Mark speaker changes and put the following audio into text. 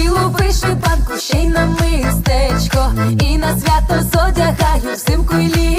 Speaker 1: білу банку, ще й на мистечко, і на свято зодягаю взимку і літо.